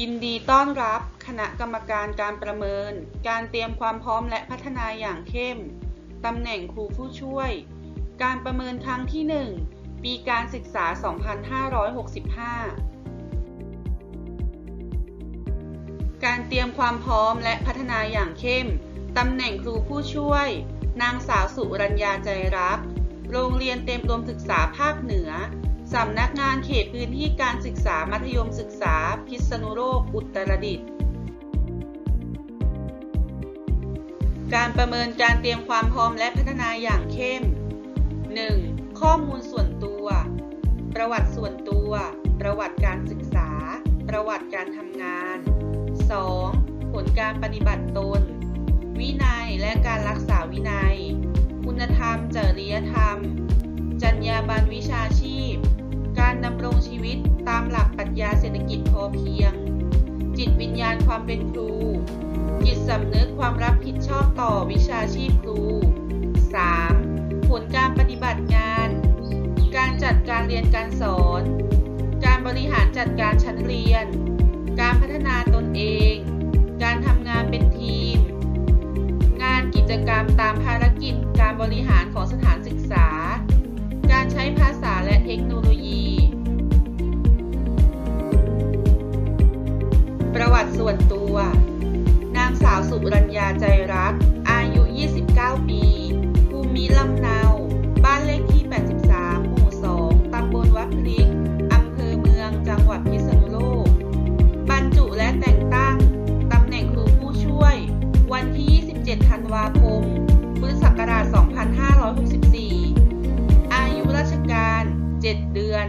ยินดีต้อนรับคณะกรรมการการประเมิน การเตรียมความพร้อมและพัฒนาอย่างเข้ม ตำแหน่งครูผู้ช่วย การประเมินครั้งที่ 1 ปีการศึกษา 2565 การเตรียมความพร้อมและพัฒนาอย่างเข้ม ตำแหน่งครูผู้ช่วย นางสาวสุรัญญาใจรัก โรงเรียนเตรียมรวมศึกษาภาคเหนือ สำนักงานเขตพื้นที่การศึกษามัธยมศึกษา พิษณุโลก อุตรดิตถ์การประเมินการเตรียมความพร้อมและพัฒนาอย่างเข้ม 1. ข้อมูลส่วนตัว ประวัติส่วนตัว ประวัติการศึกษา ประวัติการทำงาน 2. ผลการปฏิบัติตน วินัยและการรักษาวินัย คุณธรรม จริยธรรม จรรยาบรรณวิชาชีพ ดำรงชีวิตตามหลักปรัชญาเศรษฐกิจพอเพียง จิตวิญญาณความเป็นครู จิตสำนึกความรับผิดชอบต่อวิชาชีพครู 3. ผลการปฏิบัติงาน การจัดการเรียนการสอน การบริหารจัดการชั้นเรียน การพัฒนาตนเอง การทำงานเป็นทีม งานกิจกรรมตามภารกิจการบริหารของสถานศึกษา การใช้ภาษาและเทคโนโลยีาใจรัก อายุ 29 ปี ภูมิลำเนา บ้านเลขที่ 83 หมู่ 2 ตำบลวัดพลิก อำเภอเมือง จังหวัดพิษณุโลก บรรจุและแต่งตั้ง ตำแหน่งครูผู้ช่วย วันที่ 27 ธันวาคม พุทธศักราช 2564 อายุราชการ 7 เดือน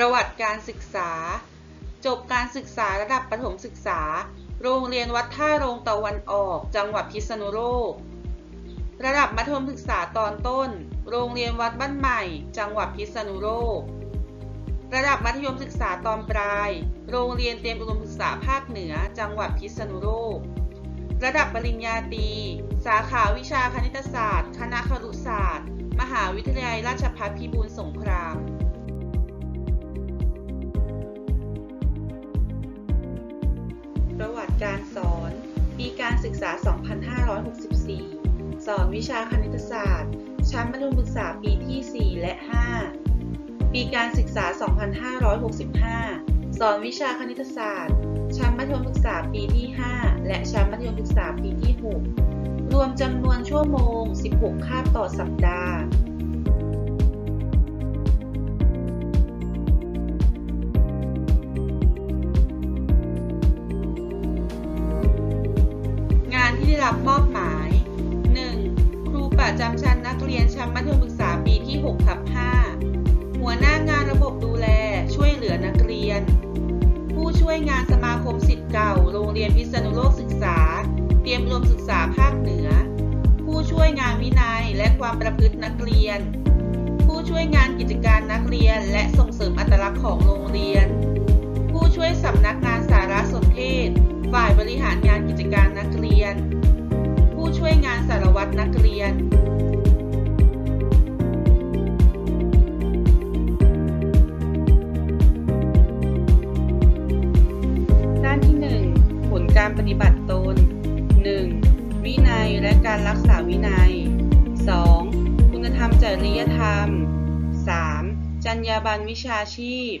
ประวัติการศึกษา จบการศึกษาระดับประถมศึกษา โรงเรียนวัดท่าโรงตะวันออก จังหวัดพิษณุโลก ระดับมัธยมศึกษาตอนต้น โรงเรียนวัดบ้านใหม่ จังหวัดพิษณุโลก ระดับมัธยมศึกษาตอนปลาย โรงเรียนเตรียมอุดมศึกษาภาคเหนือ จังหวัดพิษณุโลก ระดับปริญญาตรี สาขาวิชาคณิตศาสตร์ คณะครุศาสตร์ มหาวิทยาลัยราชภัฏพิบูลสง ษา 2564 สอนวิชาคณิตศาสตร์ ชั้นมัธยมศึกษาปีที่ 4 และ 5 ปีการศึกษา 2565 สอนวิชาคณิตศาสตร์ ชั้นมัธยมศึกษาปีที่ 5 และชั้นมัธยมศึกษาปีที่ 6 รวมจำนวนชั่วโมง 16 คาบต่อสัปดาห์ ประจำชั้นนักเรียนชั้นมัธยมศึกษาปีที่6ทับ5หัวหน้างานระบบดูแลช่วยเหลือนักเรียน ผู้ช่วยงานสมาคมสิทธิ์เก่า โรงเรียนพิษณุโลกศึกษา เตรียมรวมศึกษาภาคเหนือ ผู้ช่วยงานวินัยและความประพฤตินักเรียน ผู้ช่วยงานกิจการนักเรียน และส่งเสริมอัตลักษณ์ของโรงเรียน ผู้ช่วยสำนักงานสารสนเทศ ฝ่ายบริหารงานกิจการนักเรียน ผู้ช่วยงานสารวัตรนักเรียน การรักษาวินัย 2. คุณธรรมจริยธรรม 3. จรรยาบรรณวิชาชีพ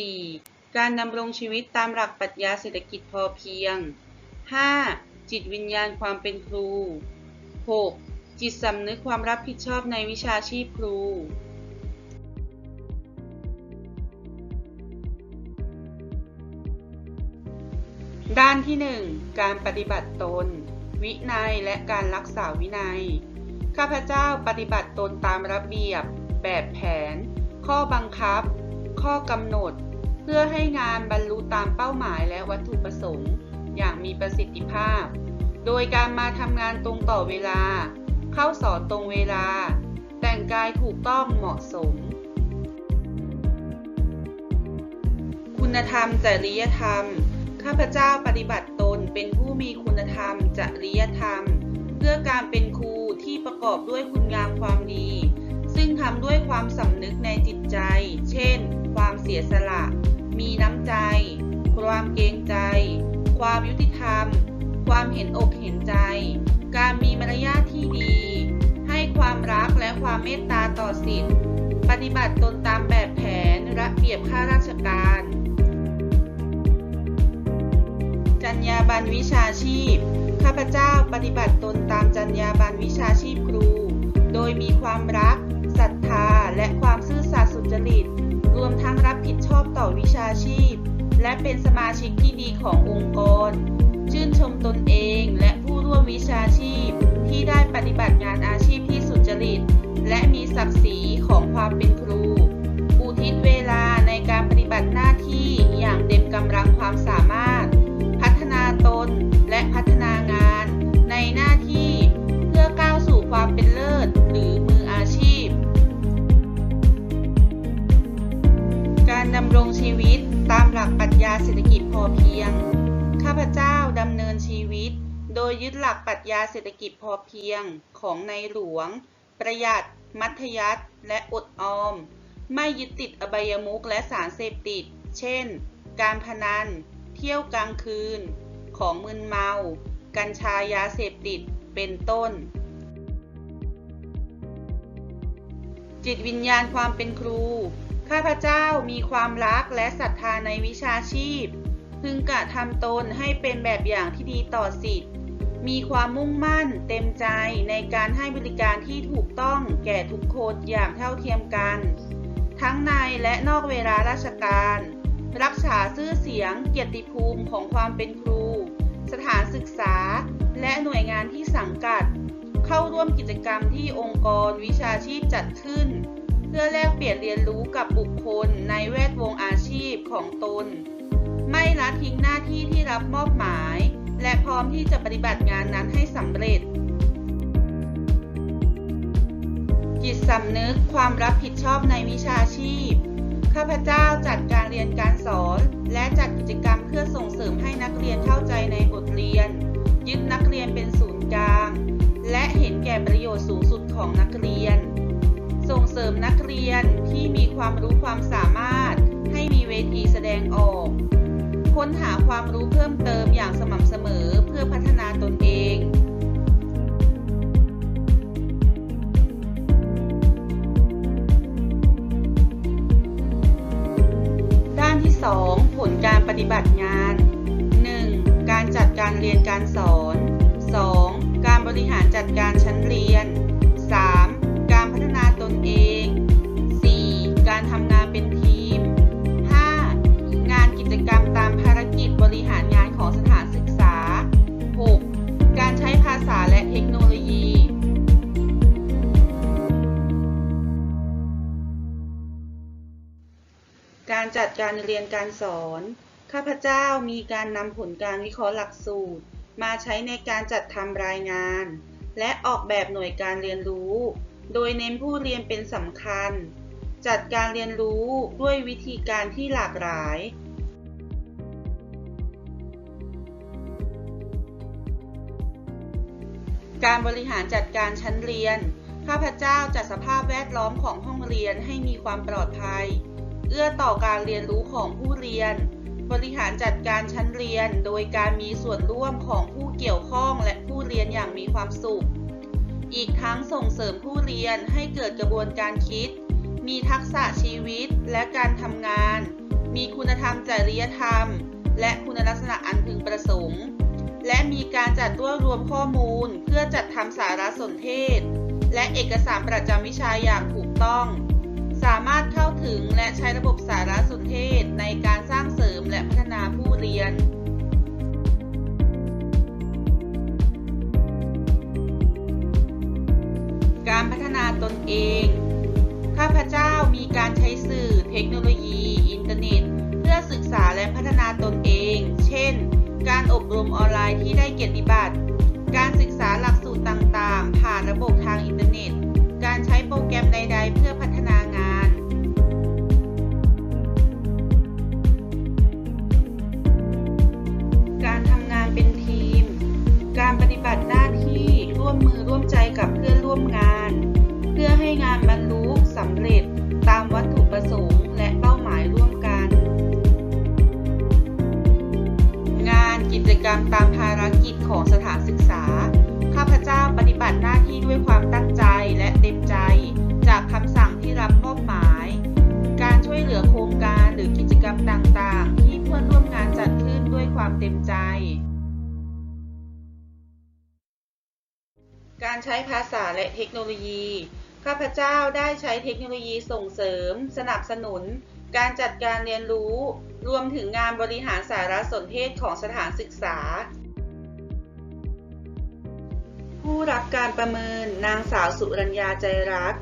4. การดำรงชีวิตตามหลักปรัชญาเศรษฐกิจพอเพียง 5. จิตวิญญาณความเป็นครู 6. จิตสำนึกความรับผิดชอบในวิชาชีพครูด้านที่ 1 การปฏิบัติตน วินัยและการรักษาวินัย ข้าพเจ้าปฏิบัติตนตามระเบียบ แบบแผน ข้อบังคับ ข้อกำหนด เพื่อให้งานบรรลุตามเป้าหมายและวัตถุประสงค์ อย่างมีประสิทธิภาพ โดยการมาทำงานตรงต่อเวลา เข้าสอนตรงเวลา แต่งกายถูกต้องเหมาะสม คุณธรรมจริยธรรม ข้าพเจ้าปฏิบัติ เป็นผู้มีคุณธรรม จริยธรรม เพื่อการเป็นครูที่ประกอบด้วยคุณงามความดี ซึ่งทำด้วยความสำนึกในจิตใจ เช่น ความเสียสละ มีน้ำใจ ความเกรงใจ ความยุติธรรม ความเห็นอกเห็นใจ การมีมารยาทที่ดี ให้ความรักและความเมตตาต่อสิทธิปฏิบัติตนตามแบบแผนระเบียบข้าราชการ จรรยาบรรณวิชาชีพ ข้าพเจ้าปฏิบัติตนตามจรรยาบรรณวิชาชีพครู โดยมีความรัก ศรัทธา และความซื่อสัตย์สุจริต รวมทั้งรับผิดชอบต่อวิชาชีพ และเป็นสมาชิกที่ดีขององค์กร ชื่นชมตนเองและผู้ร่วมวิชาชีพ ที่ได้ปฏิบัติงานอาชีพที่สุจริต และมีศักดิ์ศรีของความเป็นครู ดำรงชีวิตตามหลักปรัชญาเศรษฐกิจพอเพียง ข้าพเจ้าดำเนินชีวิต โดยยึดหลักปรัชญาเศรษฐกิจพอเพียงของในหลวง ประหยัด มัธยัติและอดออม ไม่ยึดติดอบายมุขและสารเสพติด เช่น การพนัน เที่ยวกลางคืน ของมึนเมา กัญชายาเสพติด เป็นต้น จิตวิญญาณความเป็นครู ข้าพเจ้ามีความรักและศรัทธาในวิชาชีพ พึงกระทำตนให้เป็นแบบอย่างที่ดีต่อสิทธิ์ มีความมุ่งมั่นเต็มใจในการให้บริการที่ถูกต้องแก่ทุกคนอย่างเท่าเทียมกัน ทั้งในและนอกเวลาราชการ รักษาชื่อเสียงเกียรติภูมิของความเป็นครู สถานศึกษา และหน่วยงานที่สังกัด เข้าร่วมกิจกรรมที่องค์กรวิชาชีพจัดขึ้น เพื่อแลกเปลี่ยนเรียนรู้กับบุคคลในแวดวงอาชีพของตน ไม่ละทิ้งหน้าที่ที่รับมอบหมาย และพร้อมที่จะปฏิบัติงานนั้นให้สำเร็จ จิตสำนึกความรับผิดชอบในวิชาชีพ ข้าพเจ้าจัดการเรียนการสอน และจัดกิจกรรมเพื่อส่งเสริมให้นักเรียนเข้าใจในบทเรียน ยึดนักเรียนเป็นศูนย์กลาง และเห็นแก่ประโยชน์สูงสุดของนักเรียน มนักเรียนที่มีความรู้ความสามารถ ให้มีเวทีแสดงออก ค้นหาความรู้เพิ่มเติมอย่างสม่ำเสมอเพื่อพัฒนาตนเองด้านที่ 2 ผลการปฏิบัติงาน 1. การจัดการเรียนการสอน 2. การบริหารจัดการชั้นเรียน จัดการเรียนการสอน ข้าพเจ้ามีการนำผลการวิเคราะห์หลักสูตร มาใช้ในการจัดทำรายงาน และออกแบบหน่วยการเรียนรู้ โดยเน้นผู้เรียนเป็นสำคัญ จัดการเรียนรู้ด้วยวิธีการที่หลากหลายการบริหารจัดการชั้นเรียน ข้าพเจ้าจัดสภาพแวดล้อมของห้องเรียนให้มีความปลอดภัย เอื้อต่อการเรียนรู้ของผู้เรียน บริหารจัดการชั้นเรียน โดยการมีส่วนร่วมของผู้เกี่ยวข้องและผู้เรียนอย่างมีความสุข อีกทั้งส่งเสริมผู้เรียนให้เกิดกระบวนการคิด มีทักษะชีวิตและการทำงาน มีคุณธรรมจริยธรรม และคุณลักษณะอันพึงประสงค์ และมีการจัดรวบรวมข้อมูล เพื่อจัดทำสารสนเทศ และเอกสารประจำวิชาอย่างถูกต้อง ช้ระบบสารสนเทศในการสร้างเสริมและพัฒนาผู้เรียนการพัฒนาตนเอง ข้าพเจ้ามีการใช้สื่อเทคโนโลยี อินเทอร์เน็ต เพื่อศึกษาและพัฒนาตนเอง เช่น การอบรมออนไลน์ที่ได้เกียรติบัตร การศึกษาหลักสูตรต่างๆ ผ่านระบบทางอินเทอร์เน็ต การใช้โปรแกรมใด การใช้ภาษาและเทคโนโลยี ข้าพเจ้าได้ใช้เทคโนโลยีส่งเสริม สนับสนุน การจัดการเรียนรู้ รวมถึงงานบริหารสารสนเทศของสถานศึกษา ผู้รับการประเมินนางสาวสุรัญญาใจรัก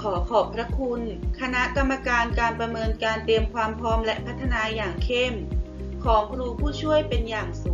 ขอขอบพระคุณ คณะกรรมการการประเมินการเตรียมความพร้อมและพัฒนาอย่างเข้ม ของครูผู้ช่วยเป็นอย่างสูง